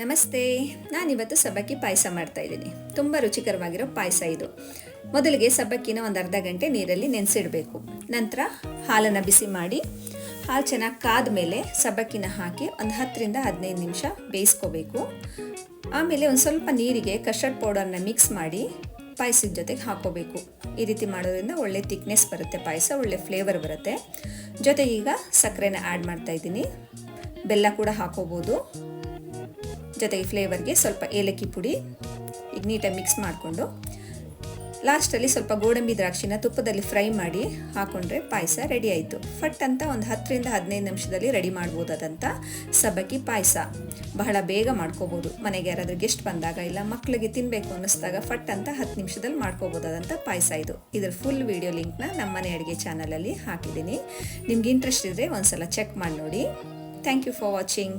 ನಮಸ್ತೆ. ನಾನಿವತ್ತು ಸಬ್ಬಕ್ಕಿ ಪಾಯಸ ಮಾಡ್ತಾ ಇದ್ದೀನಿ. ತುಂಬ ರುಚಿಕರವಾಗಿರೋ ಪಾಯಸ ಇದು. ಮೊದಲಿಗೆ ಸಬ್ಬಕ್ಕಿನ ಒಂದು ಅರ್ಧ ಗಂಟೆ ನೀರಲ್ಲಿ ನೆನೆಸಿಡಬೇಕು. ನಂತರ ಹಾಲನ್ನು ಬಿಸಿ ಮಾಡಿ, ಹಾಲು ಚೆನ್ನಾಗಿ ಕಾದ ಮೇಲೆ ಸಬ್ಬಕ್ಕಿನ ಹಾಕಿ ಒಂದು ಹತ್ತರಿಂದ ಹದಿನೈದು ನಿಮಿಷ ಬೇಯಿಸ್ಕೋಬೇಕು. ಆಮೇಲೆ ಒಂದು ಸ್ವಲ್ಪ ನೀರಿಗೆ ಕಸ್ಟರ್ಡ್ ಪೌಡರ್ನ ಮಿಕ್ಸ್ ಮಾಡಿ ಪಾಯಸದ ಜೊತೆಗೆ ಹಾಕೋಬೇಕು ಈ ರೀತಿ ಮಾಡೋದ್ರಿಂದ ಒಳ್ಳೆ ತಿಕ್ನೆಸ್ ಬರುತ್ತೆ ಪಾಯಸ, ಒಳ್ಳೆ ಫ್ಲೇವರ್ ಬರುತ್ತೆ. ಜೊತೆಗೆ ಈಗ ಸಕ್ಕರೆನ ಆ್ಯಡ್ ಮಾಡ್ತಾ ಇದ್ದೀನಿ. ಬೆಲ್ಲ ಕೂಡ ಹಾಕೋಬೋದು ಜೊತೆಗೆ ಫ್ಲೇವರ್ಗೆ ಸ್ವಲ್ಪ ಏಲಕ್ಕಿ ಪುಡಿ, ಈಗ ನೀಟಾಗಿ ಮಿಕ್ಸ್ ಮಾಡಿಕೊಂಡು ಲಾಸ್ಟಲ್ಲಿ ಸ್ವಲ್ಪ ಗೋಡಂಬಿ ದ್ರಾಕ್ಷಿನ ತುಪ್ಪದಲ್ಲಿ ಫ್ರೈ ಮಾಡಿ ಹಾಕೊಂಡ್ರೆ ಪಾಯಸ ರೆಡಿ ಆಯಿತು. ಫಟ್ ಅಂತ ಒಂದು ಹತ್ತರಿಂದ ಹದಿನೈದು ನಿಮಿಷದಲ್ಲಿ ರೆಡಿ ಮಾಡ್ಬೋದಾದಂಥ ಸಬ್ಬಕ್ಕಿ ಪಾಯಸ. ಬಹಳ ಬೇಗ ಮಾಡ್ಕೋಬೋದು. ಮನೆಗೆ ಯಾರಾದರೂ ಗೆಸ್ಟ್ ಬಂದಾಗ ಇಲ್ಲ ಮಕ್ಕಳಿಗೆ ತಿನ್ನಬೇಕು ಅನ್ನಿಸ್ದಾಗ ಫಟ್ ಅಂತ ಹತ್ತು ನಿಮಿಷದಲ್ಲಿ ಮಾಡ್ಕೋಬೋದಾದಂಥ ಪಾಯಸ ಇದು. ಇದರ ಫುಲ್ ವಿಡಿಯೋ ಲಿಂಕ್ನ ನಮ್ಮ ಮನೆ ಅಡುಗೆ ಚಾನಲಲ್ಲಿ ಹಾಕಿದ್ದೀನಿ. ನಿಮ್ಗೆ ಇಂಟ್ರೆಸ್ಟ್ ಇದ್ದರೆ ಒಂದು ಸಲ ಚೆಕ್ ಮಾಡಿ ನೋಡಿ. Thank you for watching